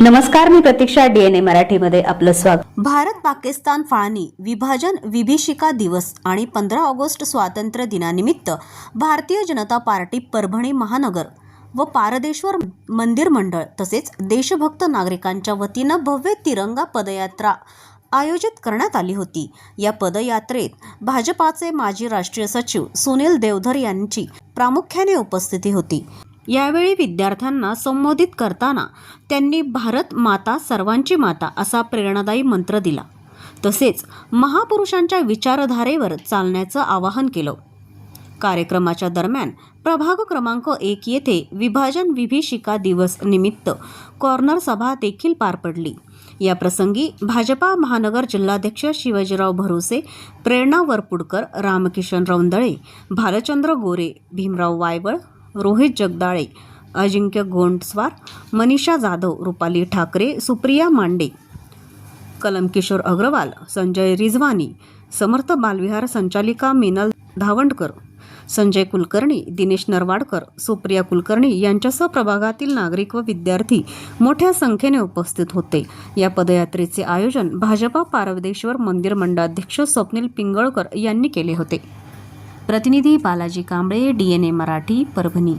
नमस्कार मी प्रतीक्षा डीएनए मराठीमध्ये आपलं स्वागत. भारत पाकिस्तान फाळणी विभाजन विभीषिका दिवस आणि पंधरा ऑगस्ट स्वातंत्र्य दिनानिमित्त भारतीय जनता पार्टी परभणी महानगर व पारदेश्वर मंदिर मंडळ तसेच देशभक्त नागरिकांच्या वतीनं भव्य तिरंगा पदयात्रा आयोजित करण्यात आली होती. या पदयात्रेत भाजपाचे माजी राष्ट्रीय सचिव सुनील देवधर यांची प्रामुख्याने उपस्थिती होती. यावेळी विद्यार्थ्यांना संबोधित करताना त्यांनी भारत माता सर्वांची माता असा प्रेरणादायी मंत्र दिला. तसेच महापुरुषांच्या विचारधारेवर चालण्याचं आवाहन केलं. कार्यक्रमाच्या दरम्यान प्रभाग क्रमांक एक येथे विभाजन विभीषिका दिवस निमित्त कॉर्नर सभा देखील पार पडली. या प्रसंगी भाजपा महानगर जिल्हाध्यक्ष शिवाजीराव भरोसे प्रेरणा वरपुडकर रामकिशन रौंदळे भालचंद्र गोरे भीमराव वायवळ रोहित जगदाळे अजिंक्य गोंडस्वार मनीषा जाधव रुपाली ठाकरे सुप्रिया मांडे. कलमकिशोर अग्रवाल संजय रिझवानी समर्थ बालविहार संचालिका मीनल धावंडकर संजय कुलकर्णी दिनेश नरवाडकर सुप्रिया कुलकर्णी यांच्यासह प्रभागातील नागरिक व विद्यार्थी मोठ्या संख्येने उपस्थित होते. या पदयात्रेचे आयोजन भाजपा पारवदेश्वर मंदिर मंडळाध्यक्ष स्वप्नील पिंगळकर यांनी केले होते. प्रतिनिधी Balaji Kamble D N A Marathi Parbhani.